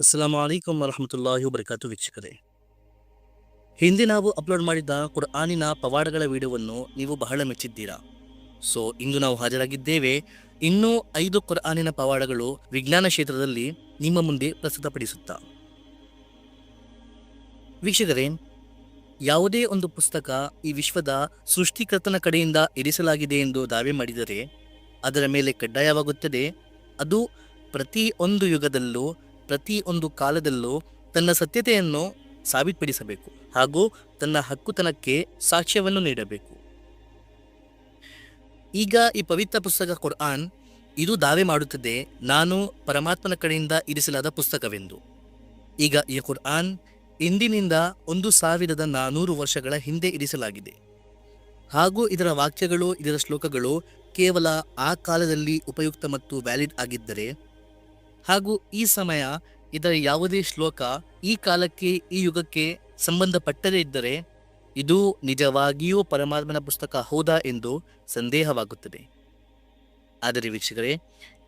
ಅಸ್ಸಲಾಂ ಅಲೈಕುಮ್ ವರಹಮತುಲ್ಲಾಹಿ ವಬರಕಾತು ವೀಕ್ಷಕರೇ. ಹಿಂದೆ ನಾವು ಅಪ್ಲೋಡ್ ಮಾಡಿದ್ದ ಕುರ್ಆನಿನ ಪವಾಡಗಳ ವಿಡಿಯೋವನ್ನು ನೀವು ಬಹಳ ಮೆಚ್ಚಿದ್ದೀರಾ? ಸೊ ಇಂದು ನಾವು ಹಾಜರಾಗಿದ್ದೇವೆ. ಇನ್ನೂ ಐದು ಕುರ್ಆನಿನ ಪವಾಡಗಳು ವಿಜ್ಞಾನ ಕ್ಷೇತ್ರದಲ್ಲಿ ನಿಮ್ಮ ಮುಂದೆ ಪ್ರಸ್ತುತಪಡಿಸುತ್ತಾ. ವೀಕ್ಷಕರೇ, ಯಾವುದೇ ಒಂದು ಪುಸ್ತಕ ಈ ವಿಶ್ವದ ಸೃಷ್ಟಿಕರ್ತನ ಕಡೆಯಿಂದ ಇರಿಸಲಾಗಿದೆ ಎಂದು ದಾವೆ ಮಾಡಿದರೆ, ಅದರ ಮೇಲೆ ಕಡ್ಡಾಯವಾಗುತ್ತದೆ. ಅದು ಪ್ರತಿ ಒಂದು ಯುಗದಲ್ಲೂ ಪ್ರತಿ ಒಂದು ಕಾಲದಲ್ಲೂ ತನ್ನ ಸತ್ಯತೆಯನ್ನು ಸಾಬೀತುಪಡಿಸಬೇಕು ಹಾಗೂ ತನ್ನ ಹಕ್ಕುತನಕ್ಕೆ ಸಾಕ್ಷ್ಯವನ್ನು ನೀಡಬೇಕು. ಈಗ ಈ ಪವಿತ್ರ ಪುಸ್ತಕ ಕುರ್ಆನ್ ಇದು ದಾವೆ ಮಾಡುತ್ತದೆ, ನಾನು ಪರಮಾತ್ಮನ ಕಡೆಯಿಂದ ಇರಿಸಲಾದ ಪುಸ್ತಕವೆಂದು. ಈಗ ಈ ಕುರ್ಆನ್ ಇಂದಿನಿಂದ ಒಂದು ಸಾವಿರದ ನಾನೂರು ವರ್ಷಗಳ ಹಿಂದೆ ಇರಿಸಲಾಗಿದೆ. ಹಾಗೂ ಇದರ ವಾಕ್ಯಗಳು, ಇದರ ಶ್ಲೋಕಗಳು ಕೇವಲ ಆ ಕಾಲದಲ್ಲಿ ಉಪಯುಕ್ತ ಮತ್ತು ವ್ಯಾಲಿಡ್ ಆಗಿದ್ದರೆ ಹಾಗೂ ಈ ಸಮಯ ಇದರ ಯಾವುದೇ ಶ್ಲೋಕ ಈ ಕಾಲಕ್ಕೆ, ಈ ಯುಗಕ್ಕೆ ಸಂಬಂಧಪಟ್ಟದೇ ಇದ್ದರೆ ಇದು ನಿಜವಾಗಿಯೂ ಪರಮಾತ್ಮನ ಪುಸ್ತಕ ಹೌದಾ ಎಂದು ಸಂದೇಹವಾಗುತ್ತದೆ. ಆದರೆ ವೀಕ್ಷಕರೇ,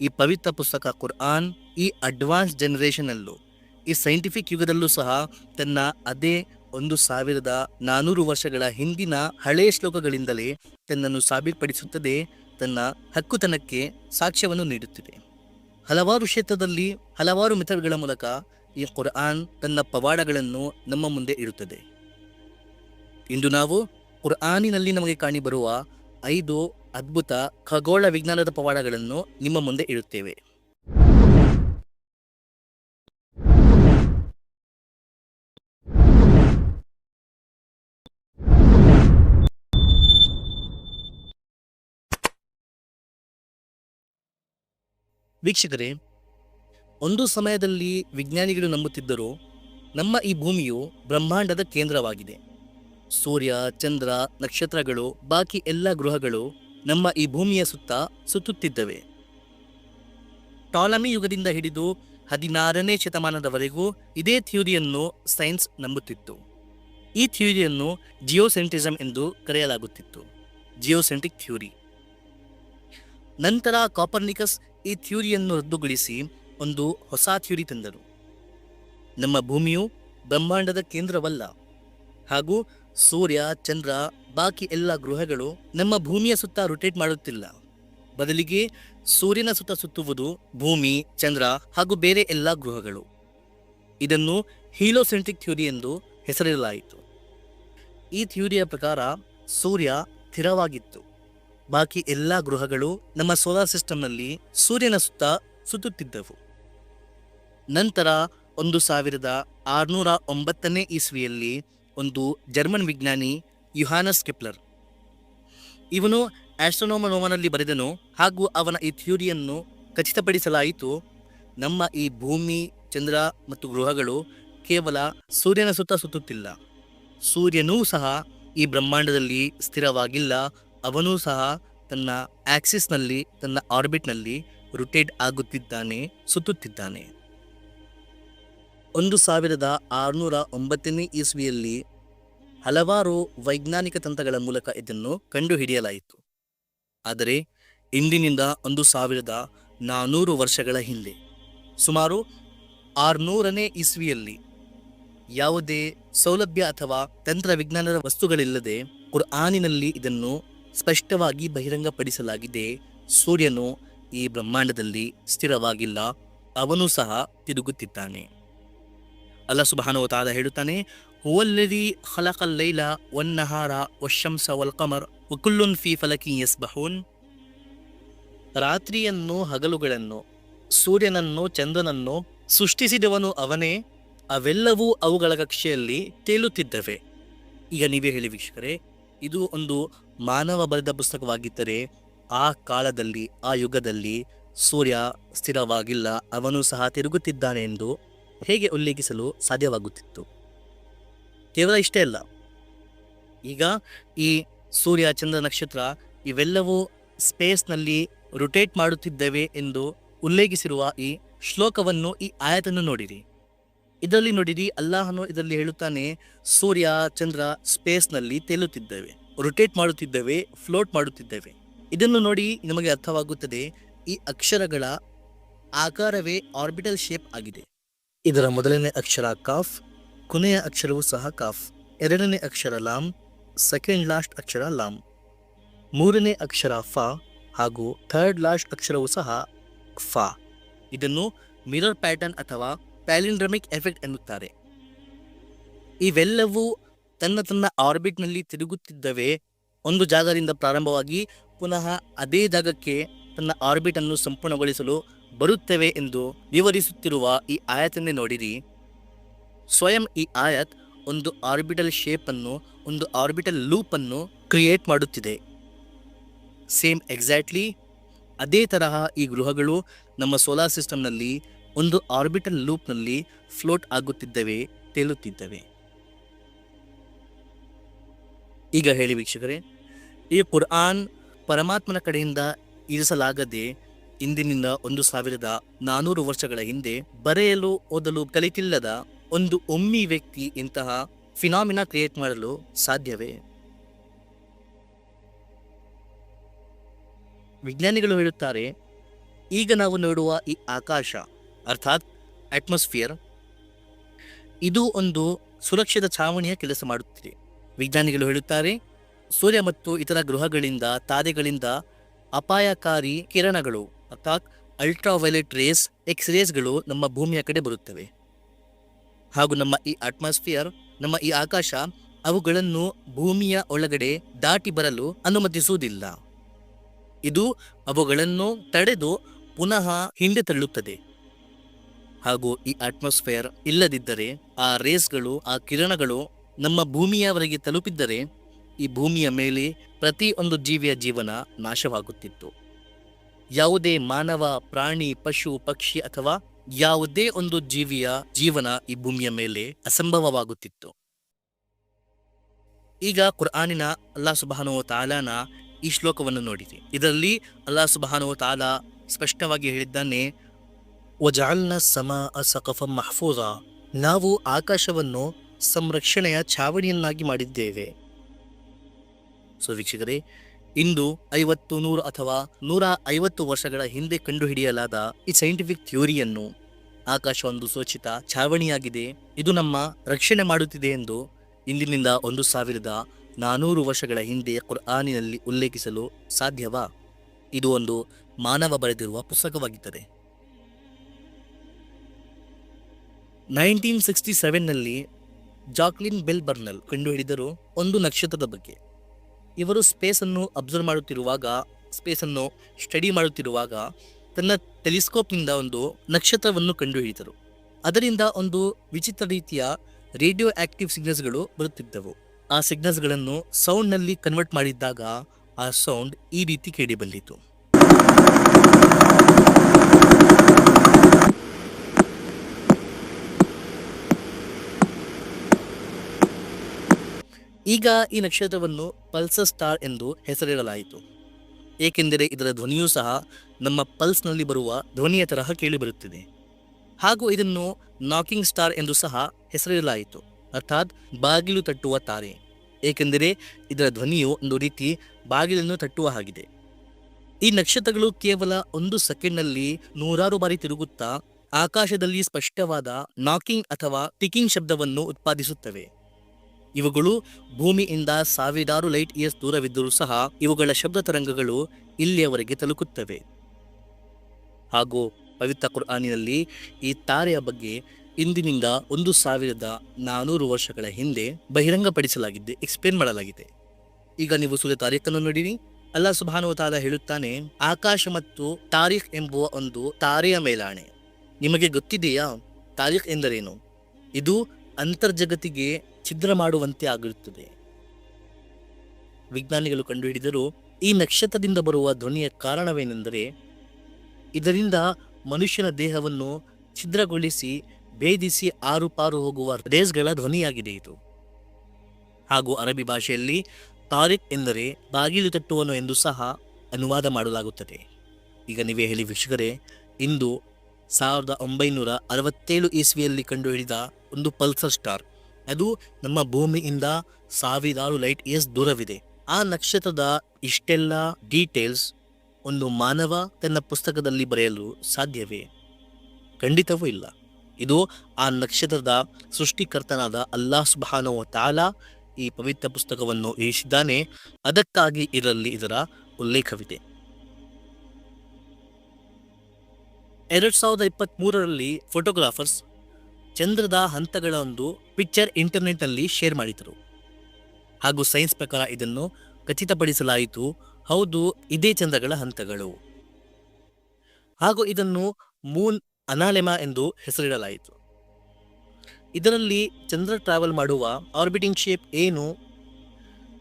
ಈ ಪವಿತ್ರ ಪುಸ್ತಕ ಕುರ್ಆನ್ ಈ ಅಡ್ವಾನ್ಸ್ ಜನರೇಷನಲ್ಲೂ ಈ ಸೈಂಟಿಫಿಕ್ ಯುಗದಲ್ಲೂ ಸಹ ತನ್ನ ಅದೇ ಒಂದು ಸಾವಿರದ ನಾನೂರು ವರ್ಷಗಳ ಹಿಂದಿನ ಹಳೆಯ ಶ್ಲೋಕಗಳಿಂದಲೇ ತನ್ನನ್ನು ಸಾಬೀತುಪಡಿಸುತ್ತದೆ, ತನ್ನ ಹಕ್ಕುತನಕ್ಕೆ ಸಾಕ್ಷ್ಯವನ್ನು ನೀಡುತ್ತಿದೆ. ಹಲವಾರು ಕ್ಷೇತ್ರದಲ್ಲಿ ಹಲವಾರು ಮೆಥಡ್ಗಳ ಮೂಲಕ ಈ ಕುರ್ಆನ್ ತನ್ನ ಪವಾಡಗಳನ್ನು ನಮ್ಮ ಮುಂದೆ ಇಡುತ್ತದೆ. ಇಂದು ನಾವು ಕುರ್ಆನಿನಲ್ಲಿ ನಮಗೆ ಕಾಣಿಬರುವ ಐದು ಅದ್ಭುತ ಖಗೋಳ ವಿಜ್ಞಾನದ ಪವಾಡಗಳನ್ನು ನಿಮ್ಮ ಮುಂದೆ ಇಡುತ್ತೇವೆ. ವೀಕ್ಷಕರೇ, ಒಂದು ಸಮಯದಲ್ಲಿ ವಿಜ್ಞಾನಿಗಳು ನಂಬುತ್ತಿದ್ದರು ನಮ್ಮ ಈ ಭೂಮಿಯು ಬ್ರಹ್ಮಾಂಡದ ಕೇಂದ್ರವಾಗಿದೆ. ಸೂರ್ಯ, ಚಂದ್ರ, ನಕ್ಷತ್ರಗಳು, ಬಾಕಿ ಎಲ್ಲ ಗ್ರಹಗಳು ನಮ್ಮ ಈ ಭೂಮಿಯ ಸುತ್ತ ಸುತ್ತುತ್ತಿದ್ದವೆ. ಟಾಲಮಿ ಯುಗದಿಂದ ಹಿಡಿದು ಹದಿನಾರನೇ ಶತಮಾನದವರೆಗೂ ಇದೇ ಥ್ಯೂರಿಯನ್ನು ಸೈನ್ಸ್ ನಂಬುತ್ತಿತ್ತು. ಈ ಥ್ಯೂರಿಯನ್ನು ಜಿಯೋಸೆಂಟಿಸಮ್ ಎಂದು ಕರೆಯಲಾಗುತ್ತಿತ್ತು. ಜಿಯೋಸೆಂಟಿಕ್ ಥ್ಯೂರಿ. ನಂತರ ಕಾಪರ್ನಿಕಸ್ ಈ ಥ್ಯೂರಿಯನ್ನು ರದ್ದುಗೊಳಿಸಿ ಒಂದು ಹೊಸ ಥ್ಯೂರಿ ತಂದರು. ನಮ್ಮ ಭೂಮಿಯು ಬ್ರಹ್ಮಾಂಡದ ಕೇಂದ್ರವಲ್ಲ. ಹಾಗೂ ಸೂರ್ಯ, ಚಂದ್ರ, ಬಾಕಿ ಎಲ್ಲ ಗ್ರಹಗಳು ನಮ್ಮ ಭೂಮಿಯ ಸುತ್ತ ರೊಟೇಟ್ ಮಾಡುತ್ತಿಲ್ಲ. ಬದಲಿಗೆ ಸೂರ್ಯನ ಸುತ್ತ ಸುತ್ತುವುದು ಭೂಮಿ, ಚಂದ್ರ ಹಾಗೂ ಬೇರೆ ಎಲ್ಲ ಗ್ರಹಗಳು. ಇದನ್ನು ಹೀಲೋಸೆಂಟ್ರಿಕ್ ಥ್ಯೂರಿ ಎಂದು ಹೆಸರಿಡಲಾಯಿತು. ಈ ಥ್ಯೂರಿಯ ಪ್ರಕಾರ ಸೂರ್ಯ ಸ್ಥಿರವಾಗಿತ್ತು. ಬಾಕಿ ಎಲ್ಲಾ ಗ್ರಹಗಳು ನಮ್ಮ ಸೋಲಾರ್ ಸಿಸ್ಟಮ್ನಲ್ಲಿ ಸೂರ್ಯನ ಸುತ್ತ ಸುತ್ತುತ್ತಿದ್ದವು. ನಂತರ ಒಂದು ಸಾವಿರದ ಆರುನೂರ ಒಂಬತ್ತನೇ ಇಸ್ವಿಯಲ್ಲಿ ಒಂದು ಜರ್ಮನ್ ವಿಜ್ಞಾನಿ ಯುಹಾನಸ್ ಕೆಪ್ಲರ್. ಇವನು ಆಸ್ಟ್ರೋನೋಮನೋಮನಲ್ಲಿ ಬರೆದನು ಹಾಗೂ ಅವನ ಈ ಥ್ಯೂರಿಯನ್ನು ಖಚಿತಪಡಿಸಲಾಯಿತು. ನಮ್ಮ ಈ ಭೂಮಿ, ಚಂದ್ರ ಮತ್ತು ಗ್ರಹಗಳು ಕೇವಲ ಸೂರ್ಯನ ಸುತ್ತ ಸುತ್ತುತ್ತಿಲ್ಲ. ಸೂರ್ಯನೂ ಸಹ ಈ ಬ್ರಹ್ಮಾಂಡದಲ್ಲಿ ಸ್ಥಿರವಾಗಿಲ್ಲ ಅವನೂ ಸಹ ತನ್ನ ಆಕ್ಸಿಸ್ನಲ್ಲಿ, ತನ್ನ ಆರ್ಬಿಟ್ನಲ್ಲಿ ರೊಟೇಟ್ ಆಗುತ್ತಿದ್ದಾನೆ, ಸುತ್ತುತ್ತಿದ್ದಾನೆ. ಒಂದು ಸಾವಿರದ ಆರುನೂರ ಒಂಬತ್ತನೇ ಇಸ್ವಿಯಲ್ಲಿ ಹಲವಾರು ವೈಜ್ಞಾನಿಕ ತಂತ್ರಗಳ ಮೂಲಕ ಇದನ್ನು ಕಂಡುಹಿಡಿಯಲಾಯಿತು. ಆದರೆ, ಇಂದಿನಿಂದ ಒಂದು ಸಾವಿರದ ನಾನೂರು ವರ್ಷಗಳ ಹಿಂದೆ, ಸುಮಾರು ಆರುನೂರನೇ ಇಸ್ವಿಯಲ್ಲಿ ಯಾವುದೇ ಸೌಲಭ್ಯ ಅಥವಾ ತಂತ್ರವಿಜ್ಞಾನದ ವಸ್ತುಗಳಿಲ್ಲದೆ ಕುರ್ಆನಿನಲ್ಲಿ ಇದನ್ನು ಸ್ಪಷ್ಟವಾಗಿ ಬಹಿರಂಗಪಡಿಸಲಾಗಿದೆ. ಸೂರ್ಯನು ಈ ಬ್ರಹ್ಮಾಂಡದಲ್ಲಿ ಸ್ಥಿರವಾಗಿಲ್ಲ. ಅವನು ಸಹ ತಿರುಗುತ್ತಿದ್ದಾನೆ. ಅಲ್ಲ ಸುಭಾನುವತಾದ ತಾದ ಹೇಳುತ್ತಾನೆ ಹುವಲ್ಲದಿ ಹಲಕಲ್ಲೈಲ ಒನ್ನಹಾರ ವಶಂಸ ವಲ್ ಕಮರ್ ವಕುಲ್ಲುನ್ ಫಿ ಫಲಕಿ ಎಸ್ ಬಹೂನ್ ರಾತ್ರಿಯನ್ನು ಹಗಲುಗಳನ್ನು, ಸೂರ್ಯನನ್ನು ಚಂದ್ರನನ್ನು ಸೃಷ್ಟಿಸಿದವನು ಅವನೇ. ಅವೆಲ್ಲವೂ ಅವುಗಳ ಕಕ್ಷೆಯಲ್ಲಿ ತೇಲುತ್ತಿದ್ದವೆ. ಈಗ ನೀವೇ ಹೇಳಿ ವೀಕ್ಷಕರೇ ಇದು ಒಂದು ಮಾನವ ಬರೆದ ಪುಸ್ತಕವಾಗಿದ್ದರೆ ಆ ಕಾಲದಲ್ಲಿ, ಆ ಯುಗದಲ್ಲಿ ಸೂರ್ಯ ಸ್ಥಿರವಾಗಿಲ್ಲ, ಅವನು ಸಹ ತಿರುಗುತ್ತಿದ್ದಾನೆ ಎಂದು ಹೇಗೆ ಉಲ್ಲೇಖಿಸಲು ಸಾಧ್ಯವಾಗುತ್ತಿತ್ತು? ಕೇವಲ ಇಷ್ಟೇ ಅಲ್ಲ. ಈಗ ಈ ಸೂರ್ಯ, ಚಂದ್ರ ನಕ್ಷತ್ರ ಇವೆಲ್ಲವೂ ಸ್ಪೇಸ್ನಲ್ಲಿ ರೊಟೇಟ್ ಮಾಡುತ್ತಿದ್ದೇವೆ ಎಂದು ಉಲ್ಲೇಖಿಸಿರುವ ಈ ಶ್ಲೋಕವನ್ನು ಈ ಆಯತನ್ನು ನೋಡಿರಿ. ಇದರಲ್ಲಿ ನೋಡಿರಿ ಅಲ್ಲಾಹನು ಇದರಲ್ಲಿ ಹೇಳುತ್ತಾನೆ, ಸೂರ್ಯ, ಚಂದ್ರ ಸ್ಪೇಸ್ನಲ್ಲಿ ತೇಲುತ್ತಿದ್ದೇವೆ ರೊಟೇಟ್ ಮಾಡುತ್ತಿದ್ದೇವೆ ಫ್ಲೋಟ್ ಮಾಡುತ್ತಿದ್ದೇವೆ. ಇದನ್ನು ನೋಡಿ ನಿಮಗೆ ಅರ್ಥವಾಗುತ್ತದೆ, ಈ ಅಕ್ಷರಗಳ ಆಕಾರವೇ ಆರ್ಬಿಟಲ್ ಶೇಪ್ ಆಗಿದೆ. ಇದರ ಮೊದಲನೇ ಅಕ್ಷರ ಕಾಫ್, ಕೊನೆಯ ಅಕ್ಷರವು ಸಹ ಕಾಫ್, ಎರಡನೇ ಅಕ್ಷರ ಲಾಮ್ ಸೆಕೆಂಡ್ ಲಾಸ್ಟ್ ಅಕ್ಷರ ಲಾಮ್. ಮೂರನೇ ಅಕ್ಷರ ಫಾ ಹಾಗೂ ಥರ್ಡ್ ಲಾಸ್ಟ್ ಅಕ್ಷರವು ಸಹ ಫಾ. ಇದನ್ನು ಮಿರರ್ ಪ್ಯಾಟರ್ನ್ ಅಥವಾ ಪ್ಯಾಲಿಂಡ್ರಮಿಕ್ ಎಫೆಕ್ಟ್ ಎನ್ನುತ್ತಾರೆ. ಇವೆಲ್ಲವೂ ತನ್ನ ತನ್ನ ಆರ್ಬಿಟ್ನಲ್ಲಿ ತಿರುಗುತ್ತಿದ್ದವೆ ಒಂದು ಜಾಗದಿಂದ ಪ್ರಾರಂಭವಾಗಿ ಪುನಃ ಅದೇ ಜಾಗಕ್ಕೆ ತನ್ನ ಆರ್ಬಿಟ್ ಅನ್ನು ಸಂಪೂರ್ಣಗೊಳಿಸಲು ಬರುತ್ತವೆ ಎಂದು ವಿವರಿಸುತ್ತಿರುವ ಈ ಆಯತನ್ನೇ ನೋಡಿರಿ. ಸ್ವಯಂ ಈ ಆಯತ್ ಒಂದು ಆರ್ಬಿಟಲ್ ಶೇಪ್ ಅನ್ನು, ಒಂದು ಆರ್ಬಿಟಲ್ ಲೂಪ್ ಅನ್ನು ಕ್ರಿಯೇಟ್ ಮಾಡುತ್ತಿದೆ. ಸೇಮ್ ಎಕ್ಸಾಕ್ಟ್ಲಿ ಅದೇ ತರಹ ಈ ಗೃಹಗಳು ನಮ್ಮ ಸೋಲಾರ್ ಸಿಸ್ಟಮ್ನಲ್ಲಿ ಒಂದು ಆರ್ಬಿಟಲ್ ಲೂಪ್ನಲ್ಲಿ ಫ್ಲೋಟ್ ಆಗುತ್ತಿದ್ದವೆ ತೇಲುತ್ತಿದ್ದವೆ. ಈಗ ಹೇಳಿ ವೀಕ್ಷಕರೇ, ಈ ಕುರ್ಆನ್ ಪರಮಾತ್ಮನ ಕಡೆಯಿಂದ ಇರಿಸಲಾಗದೆ ಇಂದಿನಿಂದ ಒಂದು ಸಾವಿರದ ನಾನೂರು ವರ್ಷಗಳ ಹಿಂದೆ ಬರೆಯಲು, ಓದಲು ಕಲಿತಿಲ್ಲದ ಒಂದು ಒಮ್ಮಿ ವ್ಯಕ್ತಿ ಇಂತಹ ಫಿನಾಮಿನಾ ಕ್ರಿಯೇಟ್ ಮಾಡಲು ಸಾಧ್ಯವೇ? ವಿಜ್ಞಾನಿಗಳು ಹೇಳುತ್ತಾರೆ, ಈಗ ನಾವು ನೋಡುವ ಈ ಆಕಾಶ ಅರ್ಥಾತ್ ಅಟ್ಮಾಸ್ಫಿಯರ್ ಇದು ಒಂದು ಸುರಕ್ಷಿತ ಛಾವಣಿಯ ಕೆಲಸ ಮಾಡುತ್ತಿದೆ. ವಿಜ್ಞಾನಿಗಳು ಹೇಳುತ್ತಾರೆ, ಸೂರ್ಯ ಮತ್ತು ಇತರ ಗ್ರಹಗಳಿಂದ ತಾರೆಗಳಿಂದ ಅಪಾಯಕಾರಿ ಕಿರಣಗಳು, ಅರ್ಥಾತ್ ಅಲ್ಟ್ರಾವೈಲೆಟ್ ರೇಸ್ ಎಕ್ಸ್ ರೇಸ್ಗಳು ನಮ್ಮ ಭೂಮಿಯ ಕಡೆ ಬರುತ್ತವೆ. ಹಾಗೂ ನಮ್ಮ ಈ ಅಟ್ಮಾಸ್ಫಿಯರ್ ನಮ್ಮ ಈ ಆಕಾಶ, ಅವುಗಳನ್ನು ಭೂಮಿಯ ಒಳಗಡೆ ದಾಟಿ ಬರಲು ಅನುಮತಿಸುವುದಿಲ್ಲ. ಇದು ಅವುಗಳನ್ನು ತಡೆದು ಪುನಃ ಹಿಂದೆ ತಳ್ಳುತ್ತದೆ. ಹಾಗೂ ಈ ಅಟ್ಮಾಸ್ಫಿಯರ್ ಇಲ್ಲದಿದ್ದರೆ, ಆ ರೇಸ್ಗಳು ಆ ಕಿರಣಗಳು ನಮ್ಮ ಭೂಮಿಯವರೆಗೆ ತಲುಪಿದ್ದರೆ, ಈ ಭೂಮಿಯ ಮೇಲೆ ಪ್ರತಿ ಒಂದು ಜೀವಿಯ ಜೀವನ ನಾಶವಾಗುತ್ತಿತ್ತು. ಯಾವುದೇ ಮಾನವ, ಪ್ರಾಣಿ, ಪಶು, ಪಕ್ಷಿ ಅಥವಾ ಯಾವುದೇ ಒಂದು ಜೀವಿಯ ಜೀವನ ಈ ಭೂಮಿಯ ಮೇಲೆ ಅಸಂಭವವಾಗುತ್ತಿತ್ತು. ಈಗ ಕುರ್ಆನಿನ ಅಲ್ಲಾ ಸುಬಾನೋ ತಾಲಾನ ಈ ಶ್ಲೋಕವನ್ನು ನೋಡಿದೆ ಇದರಲ್ಲಿ ಅಲ್ಲಾ ಸುಬಾನೋ ತಾಲಾ ಸ್ಪಷ್ಟವಾಗಿ ಹೇಳಿದ್ದಾನೆ ವಜಾಲ್ನ ಸಮ ಅಸಕಫ ಮಹಫೂಜ ನಾವು ಆಕಾಶವನ್ನು ಸಂರಕ್ಷಣೆಯ ಛಾವಣಿಯನ್ನಾಗಿ ಮಾಡಿದ್ದೇವೆ. ಸೊ ವೀಕ್ಷಕರೇ, ಇಂದು ಐವತ್ತು ನೂರು ಅಥವಾ ನೂರ ಐವತ್ತು ವರ್ಷಗಳ ಹಿಂದೆ ಕಂಡುಹಿಡಿಯಲಾದ ಈ ಸೈಂಟಿಫಿಕ್ ಥಿಯೋರಿಯನ್ನು ಆಕಾಶ ಒಂದು ಸೂಚಿತ ಛಾವಣಿಯಾಗಿದೆ. ಇದು ನಮ್ಮ ರಕ್ಷಣೆ ಮಾಡುತ್ತಿದೆ ಎಂದು ಇಂದಿನಿಂದ ಒಂದು ಸಾವಿರದ ನಾನೂರು ವರ್ಷಗಳ ಹಿಂದೆ ಕುರ್ಆನಿನಲ್ಲಿ ಉಲ್ಲೇಖಿಸಲು ಸಾಧ್ಯವಾ? ಇದು ಒಂದು ಮಾನವ ಬರೆದಿರುವ ಪುಸ್ತಕವಾಗಿದ್ದರೆ ನೈನ್ಟೀನ್ ಸಿಕ್ಸ್ಟಿ ಸೆವೆನ್ನಲ್ಲಿ ಜಾಕ್ಲಿನ್ ಬೆಲ್ ಬರ್ನಲ್ ಕಂಡುಹಿಡಿದರು ಒಂದು ನಕ್ಷತ್ರದ ಬಗ್ಗೆ. ಇವರು ಸ್ಪೇಸನ್ನು ಅಬ್ಸರ್ವ್ ಮಾಡುತ್ತಿರುವಾಗ ಸ್ಪೇಸನ್ನು ಸ್ಟಡಿ ಮಾಡುತ್ತಿರುವಾಗ ತನ್ನ ಟೆಲಿಸ್ಕೋಪ್ನಿಂದ ಒಂದು ನಕ್ಷತ್ರವನ್ನು ಕಂಡುಹಿಡಿದರು. ಅದರಿಂದ ಒಂದು ವಿಚಿತ್ರ ರೀತಿಯ ರೇಡಿಯೋ ಆಕ್ಟಿವ್ ಸಿಗ್ನಲ್ಸ್ಗಳು ಬರುತ್ತಿದ್ದವು. ಆ ಸಿಗ್ನಲ್ಸ್ಗಳನ್ನು ಸೌಂಡ್ನಲ್ಲಿ ಕನ್ವರ್ಟ್ ಮಾಡಿದ್ದಾಗ ಆ ಸೌಂಡ್ ಈ ರೀತಿ ಕೇಳಿಬಂದಿತು ಈಗ ಈ ನಕ್ಷತ್ರವನ್ನು ಪಲ್ಸರ್ ಸ್ಟಾರ್ ಎಂದು ಹೆಸರಿಡಲಾಯಿತು. ಏಕೆಂದರೆ ಇದರ ಧ್ವನಿಯೂ ಸಹ ನಮ್ಮ ಪಲ್ಸ್ನಲ್ಲಿ ಬರುವ ಧ್ವನಿಯ ತರಹ ಕೇಳಿಬರುತ್ತಿದೆ ಹಾಗೂ ಇದನ್ನು ನಾಕಿಂಗ್ ಸ್ಟಾರ್ ಎಂದು ಸಹ ಹೆಸರಿಡಲಾಯಿತು. ಅರ್ಥಾತ್ ಬಾಗಿಲು ತಟ್ಟುವ ತಾರೆ. ಏಕೆಂದರೆ ಇದರ ಧ್ವನಿಯು ಒಂದು ರೀತಿ ಬಾಗಿಲನ್ನು ತಟ್ಟುವ ಹಾಗಿದೆ. ಈ ನಕ್ಷತ್ರಗಳು ಕೇವಲ ಒಂದು ಸೆಕೆಂಡ್ನಲ್ಲಿ ನೂರಾರು ಬಾರಿ ತಿರುಗುತ್ತಾ ಆಕಾಶದಲ್ಲಿ ಸ್ಪಷ್ಟವಾದ ನಾಕಿಂಗ್ ಅಥವಾ ಟಿಕಿಂಗ್ ಶಬ್ದವನ್ನು ಉತ್ಪಾದಿಸುತ್ತವೆ. ಇವುಗಳು ಭೂಮಿಯಿಂದ ಸಾವಿರಾರು ಲೈಟ್ ಇಯರ್ಸ್ ದೂರವಿದ್ದರೂ ಸಹ ಇವುಗಳ ಶಬ್ದ ತರಂಗಗಳು ಇಲ್ಲಿಯವರೆಗೆ ತಲುಕುತ್ತವೆ. ಹಾಗೂ ಪವಿತ್ರ ಕುರ್ಆನಿನಲ್ಲಿ ಈ ತಾರೆಯ ಬಗ್ಗೆ ಇಂದಿನಿಂದ ಒಂದು ಸಾವಿರದ ನಾನೂರು ವರ್ಷಗಳ ಹಿಂದೆ ಬಹಿರಂಗಪಡಿಸಲಾಗಿದೆ ಎಕ್ಸ್ಪ್ಲೇನ್ ಮಾಡಲಾಗಿದೆ. ಈಗ ನೀವು ಸೂರ್ಯ ತಾರೀಖನ್ನು ನೋಡಿರಿ. ಅಲ್ಲಾ ಸುಭಾನುವತಾದ ಹೇಳುತ್ತಾನೆ, ಆಕಾಶ ಮತ್ತು ತಾರೀಖ್ ಎಂಬುವ ಒಂದು ತಾರೆಯ ಮೇಲಾಣೆ. ನಿಮಗೆ ಗೊತ್ತಿದೆಯಾ? ತಾರೀಖ್ ಎಂದರೇನು? ಇದು ಅಂತರ್ಜಗತ್ತಿಗೆ ಛಿದ್ರ ಮಾಡುವಂತೆ ಆಗಿರುತ್ತದೆ. ವಿಜ್ಞಾನಿಗಳು ಕಂಡುಹಿಡಿದರು, ಈ ನಕ್ಷತ್ರದಿಂದ ಬರುವ ಧ್ವನಿಯ ಕಾರಣವೇನೆಂದರೆ, ಇದರಿಂದ ಮನುಷ್ಯನ ದೇಹವನ್ನು ಛಿದ್ರಗೊಳಿಸಿ ಭೇದಿಸಿ ಆರು ಪಾರು ಹೋಗುವ ರೇಸ್ಗಳ ಧ್ವನಿಯಾಗಿದೆ ಇದು. ಹಾಗೂ ಅರಬಿ ಭಾಷೆಯಲ್ಲಿ ತಾರಿಕ್ ಎಂದರೆ ಬಾಗಿಲು ತಟ್ಟುವನು ಎಂದು ಸಹ ಅನುವಾದ ಮಾಡಲಾಗುತ್ತದೆ. ಈಗ ನೀವೇ ಹೇಳಿ ವೀಕ್ಷಕರೇ, ಇಂದು ಸಾವಿರದ ಒಂಬೈನೂರ ಅರವತ್ತೇಳು ಇಸ್ವಿಯಲ್ಲಿ ಕಂಡುಹಿಡಿದ ಒಂದು ಪಲ್ಸರ್ ಸ್ಟಾರ್. ಅದು ನಮ್ಮ ಭೂಮಿಯಿಂದ ಸಾವಿರಾರು ಲೈಟ್ ಇಯರ್ಸ್ ದೂರವಿದೆ. ಆ ನಕ್ಷತ್ರದ ಇಷ್ಟೆಲ್ಲ ಡೀಟೇಲ್ಸ್ ಒಂದು ಮಾನವ ತನ್ನ ಪುಸ್ತಕದಲ್ಲಿ ಬರೆಯಲು ಸಾಧ್ಯವೇ? ಖಂಡಿತವೂ ಇಲ್ಲ. ಇದು ಆ ನಕ್ಷತ್ರದ ಸೃಷ್ಟಿಕರ್ತನಾದ ಅಲ್ಲಾಹ್ ಸುಬಾನವ ತಾಲ ಈ ಪವಿತ್ರ ಪುಸ್ತಕವನ್ನು ಇರಿಸಿದ್ದಾನೆ. ಅದಕ್ಕಾಗಿ ಇದರಲ್ಲಿ ಇದರ ಉಲ್ಲೇಖವಿದೆ. ಎರಡ್ ಸಾವಿರದ ಇಪ್ಪತ್ತ್ ಮೂರರಲ್ಲಿ ಫೋಟೋಗ್ರಾಫರ್ಸ್ ಚಂದ್ರದ ಹಂತಗಳ ಒಂದು ಪಿಕ್ಚರ್ ಇಂಟರ್ನೆಟ್ನಲ್ಲಿ ಶೇರ್ ಮಾಡಿದರು ಹಾಗೂ ಸೈನ್ಸ್ ಪ್ರಕಾರ ಇದನ್ನು ಖಚಿತಪಡಿಸಲಾಯಿತು. ಹೌದು, ಇದೇ ಚಂದ್ರಗಳ ಹಂತಗಳು. ಹಾಗೂ ಇದನ್ನು ಮೂನ್ ಅನಾಲೆಮಾ ಎಂದು ಹೆಸರಿಡಲಾಯಿತು. ಇದರಲ್ಲಿ ಚಂದ್ರ ಟ್ರಾವೆಲ್ ಮಾಡುವ ಆರ್ಬಿಟಿಂಗ್ ಶೇಪ್ ಏನು?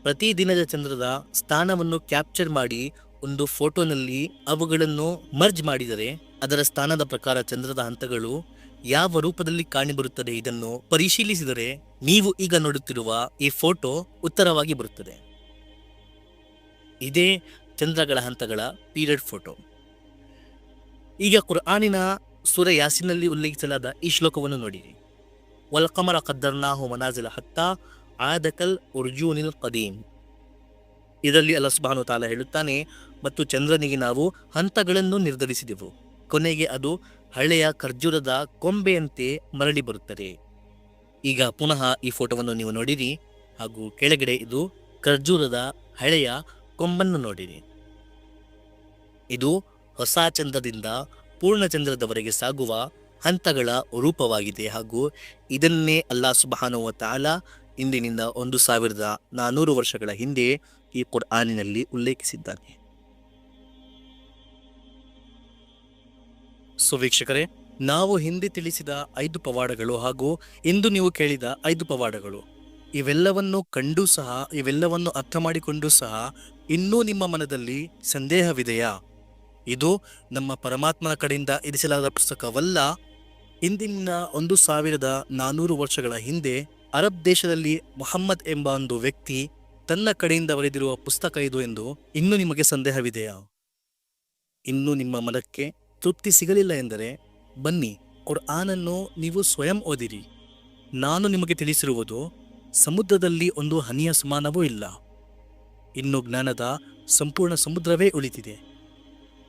ಪ್ರತಿದಿನದ ಚಂದ್ರದ ಸ್ಥಾನವನ್ನು ಕ್ಯಾಪ್ಚರ್ ಮಾಡಿ ಒಂದು ಫೋಟೋನಲ್ಲಿ ಅವುಗಳನ್ನು ಮರ್ಜ್ ಮಾಡಿದರೆ ಅದರ ಸ್ಥಾನದ ಪ್ರಕಾರ ಚಂದ್ರದ ಹಂತಗಳು ಯಾವ ರೂಪದಲ್ಲಿ ಕಾಣಿಬರುತ್ತದೆ ಇದನ್ನು ಪರಿಶೀಲಿಸಿದರೆ ನೀವು ಈಗ ನೋಡುತ್ತಿರುವ ಈ ಫೋಟೋ ಉತ್ತರವಾಗಿ ಬರುತ್ತದೆ. ಇದೇ ಚಂದ್ರಗಳ ಹಂತಗಳ ಪೀರಿಯಡ್ ಫೋಟೋ. ಈಗ ಕುರ್ಆನಿನ ಸುರ ಯಾಸಿನಲ್ಲಿ ಉಲ್ಲೇಖಿಸಲಾದ ಈ ಶ್ಲೋಕವನ್ನು ನೋಡಿರಿ. ವಲ್ಕಮರ ಕದ್ದರ್ನಾಹು ಮನಾಜಿಲ ಹತ್ತ ಆದಕಲ್ ಉರ್ಜೂನಿಲ್ ಕದೀಮ್. ಇದರಲ್ಲಿ ಅಲಸ್ಬಾನು ಸುಬಾನು ತಾಲ ಹೇಳುತ್ತಾನೆ, ಮತ್ತು ಚಂದ್ರನಿಗೆ ನಾವು ಹಂತಗಳನ್ನು ನಿರ್ಧರಿಸಿದೆವು. ಕೊನೆಗೆ ಅದು ಹಳೆಯ ಖರ್ಜೂರದ ಕೊಂಬೆಯಂತೆ ಮರಳಿ ಬರುತ್ತದೆ. ಈಗ ಪುನಃ ಈ ಫೋಟೋವನ್ನು ನೀವು ನೋಡಿರಿ. ಹಾಗೂ ಕೆಳಗಡೆ ಇದು ಖರ್ಜೂರದ ಹಳೆಯ ಕೊಂಬನ್ನು ನೋಡಿರಿ. ಇದು ಹೊಸ ಚಂದ್ರದಿಂದ ಪೂರ್ಣಚಂದ್ರದವರೆಗೆ ಸಾಗುವ ಹಂತಗಳ ರೂಪವಾಗಿದೆ. ಹಾಗೂ ಇದನ್ನೇ ಅಲ್ಲಾ ಸುಬಹಾನುವ ತಾಲ ಇಂದಿನಿಂದ ಒಂದು ಸಾವಿರದ ನಾನ್ನೂರು ವರ್ಷಗಳ ಹಿಂದೆ ಈ ಕುರ್ಆನಿನಲ್ಲಿ ಉಲ್ಲೇಖಿಸಿದ್ದಾನೆ. ಸೊ ವೀಕ್ಷಕರೇ, ನಾವು ಹಿಂದೆ ತಿಳಿಸಿದ ಐದು ಪವಾಡಗಳು ಹಾಗೂ ಇಂದು ನೀವು ಕೇಳಿದ ಐದು ಪವಾಡಗಳು. ಇವೆಲ್ಲವನ್ನು ಕಂಡು ಸಹ, ಇವೆಲ್ಲವನ್ನು ಅರ್ಥ ಮಾಡಿಕೊಂಡು ಸಹ ಇನ್ನೂ ನಿಮ್ಮ ಮನದಲ್ಲಿ ಸಂದೇಹವಿದೆಯಾ? ಇದು ನಮ್ಮ ಪರಮಾತ್ಮನ ಕಡೆಯಿಂದ ಇರಿಸಲಾದ ಪುಸ್ತಕವಲ್ಲ. ಇಂದಿನ ಒಂದು ಸಾವಿರದ ನಾನ್ನೂರು ವರ್ಷಗಳ ಹಿಂದೆ ಅರಬ್ ದೇಶದಲ್ಲಿ ಮೊಹಮ್ಮದ್ ಎಂಬ ಒಂದು ವ್ಯಕ್ತಿ ತನ್ನ ಕಡೆಯಿಂದ ಬರೆದಿರುವ ಪುಸ್ತಕ ಇದು ಎಂದು ಇನ್ನೂ ನಿಮಗೆ ಸಂದೇಹವಿದೆಯಾ? ಇನ್ನೂ ನಿಮ್ಮ ಮನಕ್ಕೆ ತೃಪ್ತಿ ಸಿಗಲಿಲ್ಲ ಎಂದರೆ, ಬನ್ನಿ, ಕುರ್ಆನನ್ನು ನೀವು ಸ್ವಯಂ ಓದಿರಿ. ನಾನು ನಿಮಗೆ ತಿಳಿಸಿರುವುದು, ಸಮುದ್ರದಲ್ಲಿ ಒಂದು ಹನಿಯ ಸಮಾನವೂ ಇಲ್ಲ. ಇನ್ನು ಜ್ಞಾನದ ಸಂಪೂರ್ಣ ಸಮುದ್ರವೇ ಉಳಿದಿದೆ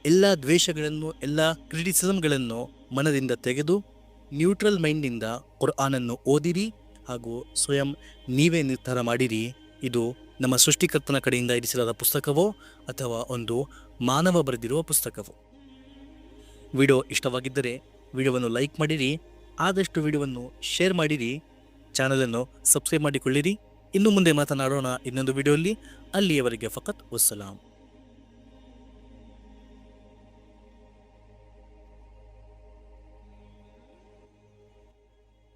ಎಲ್ಲ ದ್ವೇಷಗಳನ್ನು, ಎಲ್ಲ ಕ್ರಿಟಿಸಿಸಮ್ಗಳನ್ನು ಮನದಿಂದ ತೆಗೆದು, ನ್ಯೂಟ್ರಲ್ ಮೈಂಡ್ನಿಂದ ಕುರ್ಆನನ್ನು ಓದಿರಿ ಹಾಗೂ ಸ್ವಯಂ ನೀವೇ ನಿರ್ಧಾರ ಮಾಡಿರಿ. ಇದು ನಮ್ಮ ಸೃಷ್ಟಿಕರ್ತನ ಕಡೆಯಿಂದ ಇರಿಸಲಾದ ಪುಸ್ತಕವೋ ಅಥವಾ ಒಂದು ಮಾನವ ಬರೆದಿರುವ ಪುಸ್ತಕವೋ. ವಿಡಿಯೋ ಇಷ್ಟವಾಗಿದ್ದರೆ ವಿಡಿಯೋವನ್ನು ಲೈಕ್ ಮಾಡಿರಿ, ಆದಷ್ಟು ವಿಡಿಯೋವನ್ನು ಶೇರ್ ಮಾಡಿರಿ. ಚಾನಲನ್ನು ಸಬ್ಸ್ಕ್ರೈಬ್ ಮಾಡಿಕೊಳ್ಳಿರಿ. ಇನ್ನು ಮುಂದೆ ಮಾತನಾಡೋಣ ಇನ್ನೊಂದು ವಿಡಿಯೋಲ್ಲಿ. ಅಲ್ಲಿಯವರೆಗೆ ಫಕತ್ ವಸ್ಸಲಾಂ